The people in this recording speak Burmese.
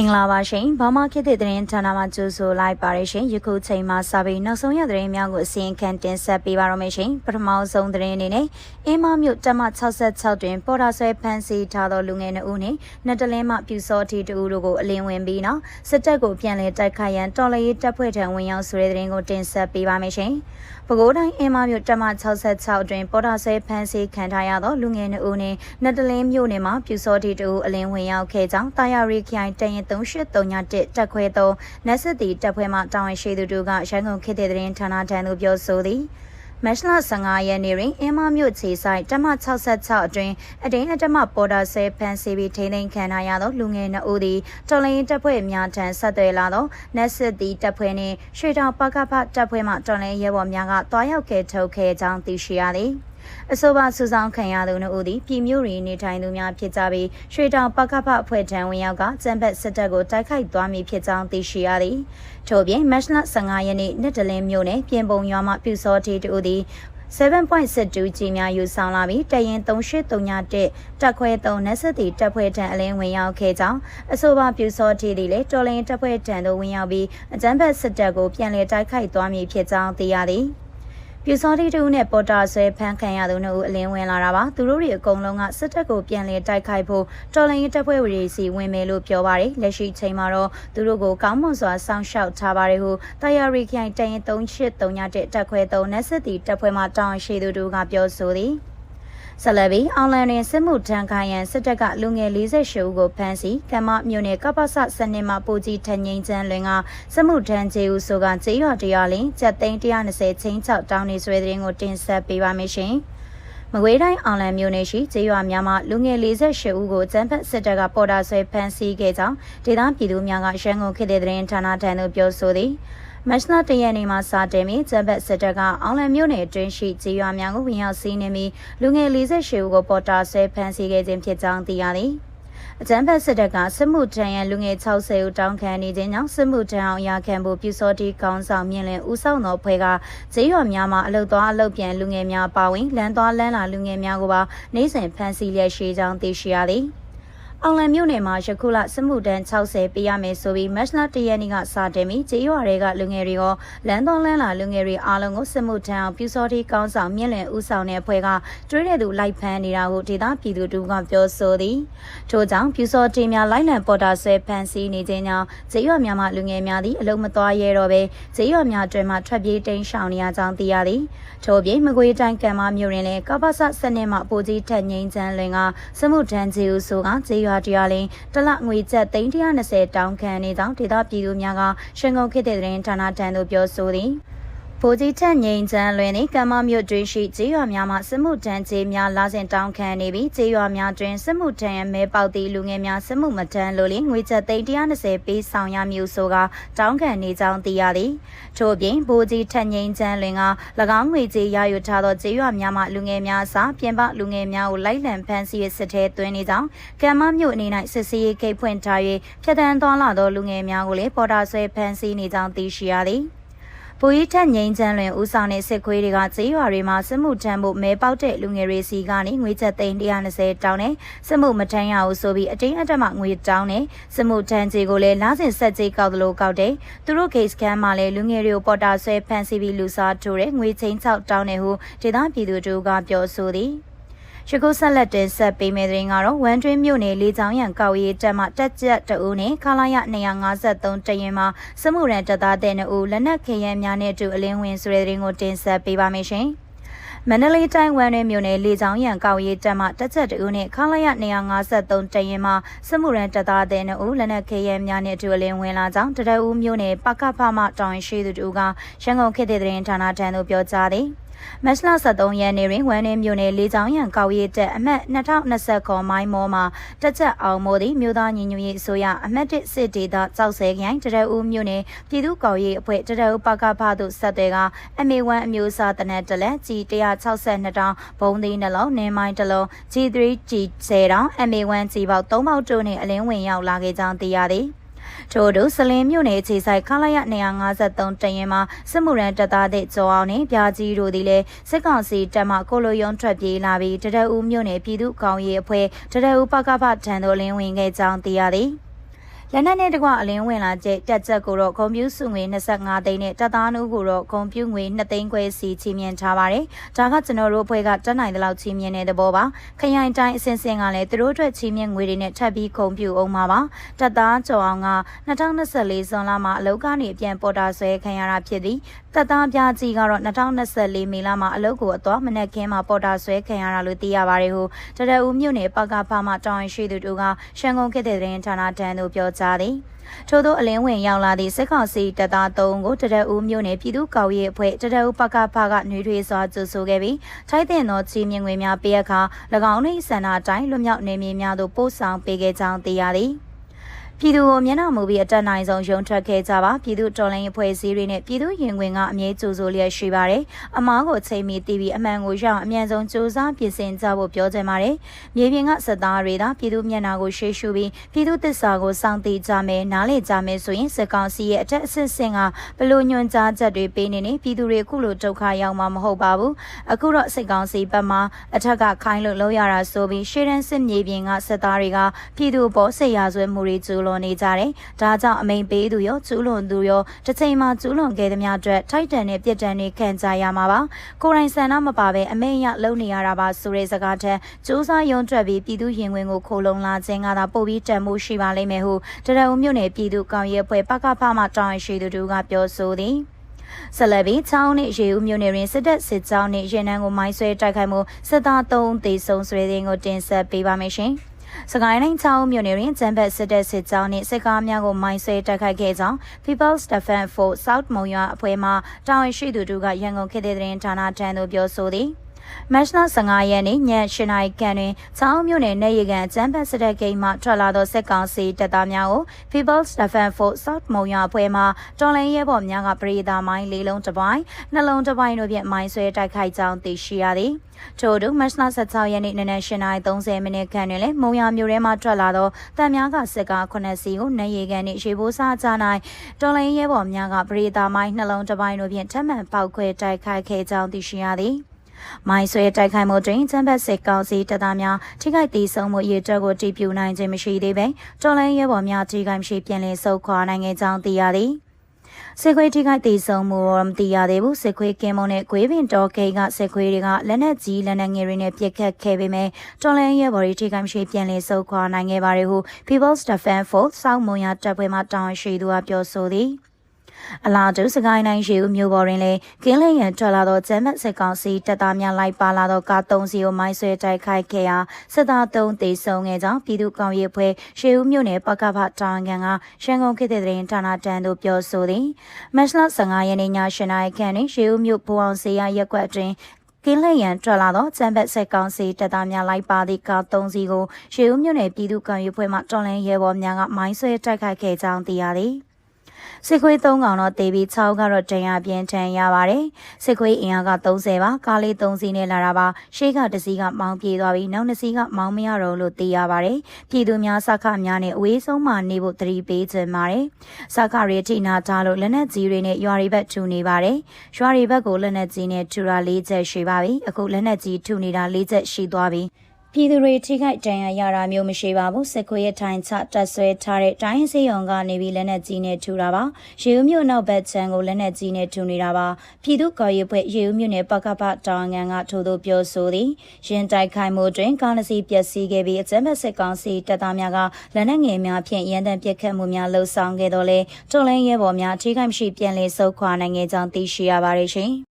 မင်္ဂလာပါရှင်ဘာမခေတ်တဲ့သတင်းဌာနမှာကြိုဆိုလိုက်ပါရရှင်ယခုချိန်မှာစာပေနောက်ဆုံးရသတင်းများကိုအစီရင်ခံတင်ဆက်ပေးပါရမယ်ရှင်ပထမဆုံးသတင်းအနေနဲ့အင်းမမြို့တမ66တွင်ပေါ်တာဆွဲဖမ်းဆီးထားသောလူငယ်နှစ်ဦးနှင့်နှစ်တလင်းမှပြူစောတီတူတို့ကိုအလင်းဝင်ပြီးနောက်စစ်တပ်ကိုပြန်လည်တိုက်ခိုက်ရန်တော်လှန်ရေးတပ်ဖွဲ့ထံဝင်ရောက်ဆိုတဲ့သတင်းကိုတင်ဆက်ပေးပါမယ်ရှင်ပဲခူးတိုင်းအင်းမမြို့တမ66အတွင်ပေါ်တာဆွဲဖမ်းဆီးခံထားရသောလူငယ်နှစ်ဦးနှင့်နှစ်တလင်းမြို့နယ်မှာပြူစောတီတူအလင်းဝင်ရောက်ခဲ့ကြောင်းတာယာရီခိုင်တရင်3831တက်ခွဲသောနက်စစ်တီတပ်ဖွဲ့မှတာဝန်ရှိသူတို့ကရန်ကုန်ခေတ်တဲ့သတင်းဌာနထံသို့ပြောဆိုသည်မက်လ15ရက်နေ့တွင်အင်းမမြို့ခြေဆိုင်တမ66အတွင်းအတင်းအတမပေါ်တာဆဲဖန်စီပြီးထိန်းသိမ်းခံထားရသောလူငယ်နှစ်ဦးသည်တော်လိုင်းတပ်ဖွဲ့များထံဆက်သွယ်လာသောနက်စစ်တီတပ်ဖွဲ့နှင့်ရွှေတောင်ပကဖတပ်ဖွဲ့မှတော်လိုင်းရဲဘော်များကတွားရောက်ကဲထုတ်ခဲ့ကြောင်းသိရှိရသည်။ အဆိုပါစုဆောင်ခံရသူတို့ဦးသည်ပြည်မျိုးရီနေထိုင်သူများဖြစ်ကြပြီးရွှေတောင်ပကဖအဖွဲ့ထံဝင်ရောက်ကကျန်းဘက်စစ်တပ်ကိုတိုက်ခိုက်သွားမည်ဖြစ်ကြောင်းသိရှိရသည်ထို့ပြင်မတ်လ15ရက်နေ့နှစ်တလင်းမြို့နယ်ပြင်ပုံရွာမှပြူစောတီတို့သည်7.62ကြီးများယူဆောင်လာပြီးတရင်3831တက်ခွဲ3နက်စတီတက်ဖွဲ့ထံအလင်းဝင်ရောက်ခဲ့ကြောင်းအဆိုပါပြူစောတီသည်လည်းတော်လင်းတက်ဖွဲ့ထံသို့ဝင်ရောက်ပြီးအကြမ်းဖက်စစ်တပ်ကိုပြန်လည်တိုက်ခိုက်သွားမည်ဖြစ်ကြောင်းသိရသည်။ ပြူစောတိတူနဲ့ပေါ်တာဆွဲဖမ်းခံရသူတို့အလင်းဝင်လာတာပါသူတို့တွေအကုန်လုံးကစစ်တပ်ကိုပြန်လည်တိုက်ခိုက်ဖို့တော်လိုင်းရေးတပ်ဖွဲ့ဝင်စီဝင်မယ်လို့ပြောပါတယ်လက်ရှိချိန်မှာတော့သူတို့ကိုကောင်းမွန်စွာစောင့်ရှောက်ထားပါတယ်ဟုတာယာရီခိုင်တရင်3839တက်ခွဲ3နက်စစ်တီတပ်ဖွဲ့မှတောင်းရှိသူတို့ကပြောဆိုသည် ဆက်လက်ပြီးအောင်လန်တွင်စစ်မှုထမ်းခိုင်းရန်စစ်တပ်ကလူငယ်48ဦးကိုဖမ်းဆီးကမ္မမြို့နယ်ကပ္ပစစနစ်မှပူကြီးထငိမ့်ချမ်းလွင်ကစစ်မှုထမ်းကျေဦးဆိုကကျေးရွာတရားလင်းကျပ်သိန်း120ချင်း6တောင်းနေဆွဲတဲ့ရင်ကိုတင်ဆက်ပေးပါမယ်ရှင်။မကွေးတိုင်းအောင်လံမြို့နယ်ရှိကျေးရွာများမှာလူငယ်48ဦးကိုကျန်းဖက်စစ်တပ်ကပေါ်တာဆွဲဖမ်းဆီးခဲ့ကြောင်းဒေသပြည်သူများကရန်ကုန်ခေတ်တဲ့သတင်းဌာနထံသို့ပြောဆိုသည်။ မတ်လတရက်နေ့မှာစတင်ပြီးဂျပက်စစ်တပ်ကအောင်လံမြို့နယ်အတွင်းရှိကျေးရွာများကိုဝင်ရောက်စီးနင်းပြီးလူငယ်48ဦးကိုပေါ်တာဆွဲဖမ်းဆီးခဲ့ခြင်းဖြစ်ကြောင်းသိရသည်။အကြံဖက်စစ်တပ်ကစစ်မှုထမ်းရန်လူငယ်60ဦးတောင်းခံနေခြင်းကြောင့်စစ်မှုထမ်းအောင်ရခံဖို့ပြူစောတိကောင်းဆောင်မြင့်လင်ဦးဆောင်သောဖွဲ့ကဈေးရွာများမှာအလုတ်သွားအလုတ်ပြန်လူငယ်များပါဝင်လမ်းသွားလမ်းလာလူငယ်များကိုပါနိုင်စဉ်ဖမ်းဆီးလျက်ရှိကြောင်းသိရှိရသည်။ အောင်လံမြို့နယ်မှာယခုလစစ်မှုတန်း60ပေးရမယ်ဆိုပြီးမတ်လ1ရက်နေ့ကစတင်ပြီးကျေးရွာတွေကလူငယ်တွေရောလမ်းတော်လမ်းလာလူငယ်တွေအားလုံးကိုစစ်မှုထမ်းအောင်ပြူစောတိကောင်းဆောင်မြင့်လင်ဦးဆောင်တဲ့အဖွဲ့ကတွေးတဲ့သူလိုက်ဖမ်းနေတာကိုဒေသပြည်သူတို့ကပြောဆိုသည်ထို့ကြောင့်ပြူစောတိများလိုက်လံပေါ်တာဆွဲဖမ်းဆီးနေခြင်းကြောင့်ကျေးရွာများမှာလူငယ်များသည်အလုံးမသွားရဲတော့ပဲကျေးရွာများတွင်မှထွက်ပြေးတိမ်းရှောင်နေရကြောင်းသိရသည်ထို့ပြင်မကွေးတိုင်းကံမမြို့တွင်လည်းကပ္ပစစနစ်မှပိုကြီးထက်ငိမ့်ချမ်းလွင်ကစစ်မှုထမ်းကျေးဦးဆိုကကျေးရွာတရားလင်းတလငွေကျပ်320တောင်းခံနေကြောင်းဒေသပြည်သူများကရှန်ကုန်ခေတ်တဲ့သတင်းဌာနထံသို့ပြောဆိုသည် ဗိုလ်ကြီးထက်ငိန်ချမ်းလွင်နေကမ္မမြို့တွင်ရှိကျေးရွာများမှစစ်မှုထမ်းကျေးများလာစဉ်တောင်းခံနေပြီးကျေးရွာများတွင်စစ်မှုထမ်းရမဲပေါက်သည့်လူငယ်များစစ်မှုမထမ်းလို့လင်ငွေကျပ်သိန်း120ပေးဆောင်ရမည်ဆိုကတောင်းခံနေကြောင်းသိရသည်ထို့ပြင်ဗိုလ်ကြီးထက်ငိန်ချမ်းလွင်က၎င်းငွေကြေးရယူထားသောကျေးရွာများမှလူငယ်များအစားပြင်ပလူငယ်များကိုလိုက်လံဖမ်းဆီးစစ်ထဲသွင်းနေကြောင်းကမ္မမြို့အနေ၌စစ်ဆေးရေးဂိတ်ဖွင့်ထား၍ဖြတ်တန်းသွားလာသောလူငယ်များကိုလည်းပေါ်တာဆွဲဖမ်းဆီးနေကြောင်းသိရှိရသည် ဗိုလ်ကြီးထက်ငိမ့်ချမ်းလွင်ဦးဆောင်တဲ့စစ်ခွေးတွေကဈေးရွာတွေမှာစစ်မှုထမ်းဖို့မဲပေါက်တဲ့လူငယ်တွေစီကနေငွေကျပ်သိန်း120တောင်းနဲ့စစ်မှုမထမ်းရဘူးဆိုပြီးအတင်းအဓမ္မငွေတောင်းနဲ့စစ်မှုထမ်းကြေကိုလည်းလားစင်ဆက်ကြေကောက်သလိုကောက်တယ်သူတို့ case ကမ်းမှာလည်းလူငယ်တွေကိုပေါ်တာဆွဲဖမ်းဆီးပြီးလူစားထိုးတဲ့ငွေချင်း6တောင်းနဲ့ဟုဒေသပြည်သူတို့ကပြောဆိုသည် ရှကုဆက်လက်တင်ဆက်ပေးမယ့်တဲ့ရင်ကတော့ဝမ်တွင်းမြို့နယ်လေးချောင်းရံကောက်ရေးတက်မှတက်ကြက်တူနဲ့ခလာရ253တရင်မှာစမှုရန်တပ်သားတဲ့နှူလက်နက်ခရဲများနဲ့အတူအလင်းဝင်ဆိုတဲ့တဲ့ရင်ကိုတင်ဆက်ပေးပါမယ်ရှင်။မန္တလေးတိုင်းဝမ်ရဲမြို့နယ်လေချောင်းရံကောက်ရေးတက်မှတက်ချက်တူနဲ့ခလာရ253တရင်မှာစမှုရန်တပ်သားတဲ့နှူလက်နက်ခရဲများနဲ့အတူအလင်းဝင်လာကြောင်းတရဦးမြို့နယ်ပကဖမှတောင်ရှိသူတို့ကရန်ကုန်ခေတ်တဲ့တဲ့ဌာနထံသို့ပြောကြားသည်။ မတ်လ23ရက်နေ့တွင်ဝမ်နေမြို့နယ်လေးချောင်းရံကောက်ရေးတက်အမှတ်2020ခေါ်မိုင်းမောမှာတက်ချက်အောင်မို့သည့်မြို့သားညီညွတ်ရေးအစိုးရအမှတ်1စစ်ဒေသကြောက်ဆဲခိုင်တရဦးမြို့နယ်ပြည်သူ့ကောက်ရေးအဖွဲ့တရဦးပကဖသို့ဆက်တဲ့က MA1 အမျိုးအစားတနက်တလက် G162 တောင်ဘုံသီးနှလုံးနင်းမိုင်းတစ်လုံး G3 G10 တောင် MA1 G ပေါက်3ပေါက်တို့နှင့်အလင်းဝင်ရောက်လာခဲ့ကြောင်းသိရသည် ထို့တို့စလင်းမြို့နယ်ခြေဆိုင်ခလာရ253တရင်မှာစစ်မှုရန်တပ်သားတဲ့ကျော်အောင်နဲ့ပြာကြီးတို့သည်လည်းစစ်ကောင်စီတပ်မှကိုလိုယုံထွက်ပြေးလာပြီးတရဦးမြို့နယ်ပြည်သူ့ကောင်ရေးအဖွဲ့တရဦးပကပထံသို့လင်းဝင်ခဲ့ကြောင်းသိရသည် လက်နက်နဲ့တကွအလင်းဝင်လာကျတက်ချက်ကိုတော့ဂုံပြူစုငွေ25သိန်းနဲ့တပ်သားနှုတ်ကိုတော့ဂုံပြူငွေ2သိန်းခွဲစီချီးမြှင့်ထားပါတယ်။ဒါကကျွန်တော်တို့အဖွဲ့ကတက်နိုင်တဲ့လောက်ချီးမြှင့်တဲ့သဘောပါ။ခရိုင်တိုင်းအစဉ်စဉ်ကလည်းသူတို့အတွက်ချီးမြှင့်ငွေတွေနဲ့ထပ်ပြီးဂုံပြူအောင်ပါပါ။တပ်သားကျော်အောင်က2024ဇွန်လမှာအလုပ်ကနေပြန်ပေါ်တာဆွဲခံရတာဖြစ်ပြီး တပ်သားပြကြီးကတော့2024မေလမှာအလုပ်ကိုအသွားမနက်ခင်းမှာပေါ်တာဆွဲခံရတာလို့သိရပါတယ်ဟုတရဦးမြို့နယ်ပကဖမှတောင်ရှိသူတို့ကရှန်ကုန်ခေတ်တဲ့သတင်းဌာနတန်းတို့ပြောကြားသည်ထို့သောအလင်းဝင်ရောက်လာသည့်စစ်ကောင်စီတပ်သား၃ကိုတရဦးမြို့နယ်ပြည်သူ့ကော်ရေးအဖွဲ့တရဦးပကဖကနှွေထွေးစွာကြိုဆိုခဲ့ပြီးထိုက်တဲ့သောချီးမြှင့်ငွေများပေးအခါ၎င်း၏ဆန္ဒတိုင်းလွတ်မြောက်နေမည်များသို့ပို့ဆောင်ပေးခဲ့ကြောင်းသိရသည် ပြည်သူကိုမျက်နှာမူပြီးအတက်နိုင်ဆုံးရုံထွက်ခဲ့ကြပါပြည်သူတော်လှန်ရေးဖွဲ့စည်းတွေနဲ့ပြည်သူရင်ဝင်ကအမြဲကြိုဆိုလျက်ရှိပါတယ်အမားကိုချိန်မီတီးပြီးအမှန်ကိုရအောင်အမြန်ဆုံးစူးစမ်းပြင်ဆင်ကြဖို့ပြောချင်ပါတယ်မြေပြင်ကစက်သားတွေသာပြည်သူမျက်နှာကိုရှေ့ရှုပြီးပြည်သူသစ္စာကိုစောင့်သိကြမယ်နားလည်ကြမယ်ဆိုရင်စစ်ကောင်စီရဲ့အထက်အဆင့်ဆင့်ကဘလို့ညွှန်ကြားချက်တွေပေးနေနေပြည်သူတွေအခုလိုဒုက္ခရောက်မှာမဟုတ်ပါဘူးအခုတော့စစ်ကောင်စီဘက်မှအထက်ကခိုင်းလို့လောက်ရတာဆိုပြီးရှေ့တန်းစစ်မြေပြင်ကစက်သားတွေကပြည်သူပေါ်စိတ်ရဆွဲမှုတွေကျူးလွန်နေကြတယ်။ဒါကြောင့်အမိန်ပေးသူရောကျူးလွန်သူရောတစ်ချိန်မှာကျူးလွန်ခဲ့သည်များအတွက်ထိုက်တန်တဲ့ပြစ်ဒဏ်တွေခံကြရမှာပါ။ကိုယ်တိုင်ဆန္ဒမပါဘဲအမိန်ရလုံနေရတာပါဆိုတဲ့စကားထက်စူးစမ်းရုံထွက်ပြီးပြည်သူရင်ဝင်ကိုခိုလုံလာခြင်းကသာပိုပြီးတန်မှုရှိပါလိမ့်မယ်ဟုတရအုံမြို့နယ်ပြည်သူကောင်ရဲဖွဲ့ပကဖမှတောင်းရှိသူတို့ကပြောဆိုသည်။ဆလဘီချောင်းနဲ့ရေဦးမြို့နယ်တွင်စစ်တပ်စစ်ကြောင်းနဲ့ရေနံကိုမိုင်းဆွဲတိုက်ခိုက်မှုစစ်သား၃ဦးသေဆုံးဆွေးတဲ့ကိုတင်ဆက်ပေးပါမယ်ရှင်။ စကိုင်းတိုင်းချောင်းမြို့နယ်တွင်ကျန်းဘက်စစ်တပ်စစ်ကြောင်းနှင့်စစ်ကားများကိုမိုင်းဆွဲတိုက်ခိုက်ခဲ့ကြောင်း People's Defense Force South မုံရွာအဖွဲ့မှတာဝန်ရှိသူတို့ကရန်ကုန်ခေတ်တဲ့တွင်ဌာနထံသို့ပြောဆိုသည် မတ်လ15ရက်နေ့ည7:00နာရီခန့်တွင်ချောင်းမြို့နယ်နေရကန်ကျန်းဖက်စစ်တပ်ဂိမ်းမှထွက်လာသောစစ်ကောင်စီတပ်သားများကို People's Defense Force South မုံရွာအဖွဲ့မှတော်လိုင်းရဲဘော်များကပရိသာမိုင်းလေးလုံးတစ်ပိုင်းနှလုံးတစ်ပိုင်းတို့ဖြင့်မိုင်းဆွဲတိုက်ခိုက်ကြောင်းသိရှိရသည်ထို့သူမတ်လ16ရက်နေ့နနက်8:30မိနစ်ခန့်တွင်လည်းမုံရမြို့ထဲမှထွက်လာသောတံများကစစ်ကား9စီးကိုနေရီကန်နှင့်ရေဘိုးစားကြ၌တော်လိုင်းရဲဘော်များကပရိသာမိုင်းနှလုံးတစ်ပိုင်းတို့ဖြင့်ထပ်မံပောက်ခွဲတိုက်ခိုက်ခဲ့ကြောင်းသိရှိရသည် မိုင်းဆွဲတိုက်ခိုက်မှုတွင်ချမ်းဘတ်စစ်ကောင်စီတပ်သားများထိခိုက်ဒေဆုံးမှုအရေးအတွက်ကိုတည်ပြုနိုင်ခြင်းမရှိသေးပေတော်လိုင်းရဲဘော်များထိခိုက်မရှိပြန်လည်ဆုတ်ခွာနိုင်ခဲ့ကြောင်းသိရသည်စစ်ခွေးထိခိုက်တည်ဆုံမှုတော့မသိရသေးဘူးစစ်ခွေးကင်းမုံနဲ့ဂွေးပင်တော်ကိကစစ်ခွေးတွေကလက်နက်ကြီးလက်နက်ငယ်တွေနဲ့ပစ်ခတ်ခဲ့ပေမဲ့တော်လန်ရဲဘော်တွေထိခိုက်မရှိပြန်လည်ဆုတ်ခွာနိုင်ခဲ့ပါတယ်ဟု People's Defense Force စောက်မုံရတပ်ဖွဲ့မှတောင်းရှိသူကပြောဆိုသည် အလားတူစကိုင်းတိုင်းရေဦးမြို့ပေါ်တွင်လည်းကင်းလျံထွက်လာသောကျမ်းမတ်စစ်ကောင်စီတပ်သားများလိုက်ပါလာသောကား၃စီးကိုမိုင်းဆွဲတိုက်ခိုက်ခဲ့ရာစစ်သား၃သေဆုံးခဲ့ကြောင်းပြည်သူ့ကောင်ရေးဖွဲ့ရေဦးမြို့နယ်ပကဖတာဝန်ခံကရှန်ကုန်ခေတ်တဲ့သတင်းဌာနတန်းသို့ပြောဆိုသည်မတ်လ15ရက်နေ့ည8:00နာရီခန့်တွင်ရေဦးမြို့ဘူအောင်စေရရက်ကွက်တွင်ကင်းလက်ရန်ထွက်လာသောကျန်းဘက်ဆက်ကောင်စီတပ်သားများလိုက်ပါသည့်ကား၃စီးကိုရေဦးမြို့နယ်ပြည်သူ့ကောင်ရေးဖွဲ့မှတော်လန်ရဲဘော်များကမိုင်းဆွဲတိုက်ခိုက်ခဲ့ကြောင်းသိရသည်။ စစ်ခွေး၃ကောင်တော့တေးပြီး6ကတော့တန်ရပြင်းထန်ရပါတယ်စစ်ခွေးအင်အားက30ပါကားလေး3စီးနဲ့လာတာပါရှေးကတစ်စီးကမောင်းပြေးသွားပြီးနောက်နှစ်စီးကမောင်းမရတော့လို့သိရပါတယ်ပြည်သူများစခများနဲ့အဝေးဆုံးမှနေဖို့တတိပေးခြင်းပါတယ်စခတွေထိနာထားလို့လက်နက်ကြီးတွေနဲ့ရွာရီဘက်ထူနေပါတယ်ရွာရီဘက်ကိုလက်နက်ကြီးနဲ့ထူတာ၄ချက်ရှိပါပြီအခုလက်နက်ကြီးထူနေတာ၄ချက်ရှိသွားပြီ ပြည်သူတွေထိခိုက်ဒဏ်ရာရတာမျိုးမရှိပါဘူးစစ်ခွေးရထိုင်ချတက်ဆွဲထားတဲ့တိုင်းစေယုံကနေပြီးလက်နက်ကြီးနဲ့ထူတာပါရေဦးမြို့နောက်ဘက်ခြမ်းကိုလက်နက်ကြီးနဲ့ထူနေတာပါပြည်သူ့ကော်ရီဖွဲ့ရေဦးမြို့နယ်ပကပတောင်ငံကထို့သို့ပြောဆိုသည်ရင်တိုက်ခိုက်မှုတွင်ကားနစီပျက်စီးခဲ့ပြီးအကြမ်းဖက်စစ်ကောင်စီတပ်သားများကလက်နက်ငယ်များဖြင့်ရန်တမ်းပစ်ခတ်မှုများလှုံ့ဆော်ခဲ့တော်လဲတော်လိုင်းရဲဘော်များထိခိုက်မရှိပြန်လည်ဆုတ်ခွာနိုင်ခဲ့ကြောင်းသိရှိရပါတယ်ရှင်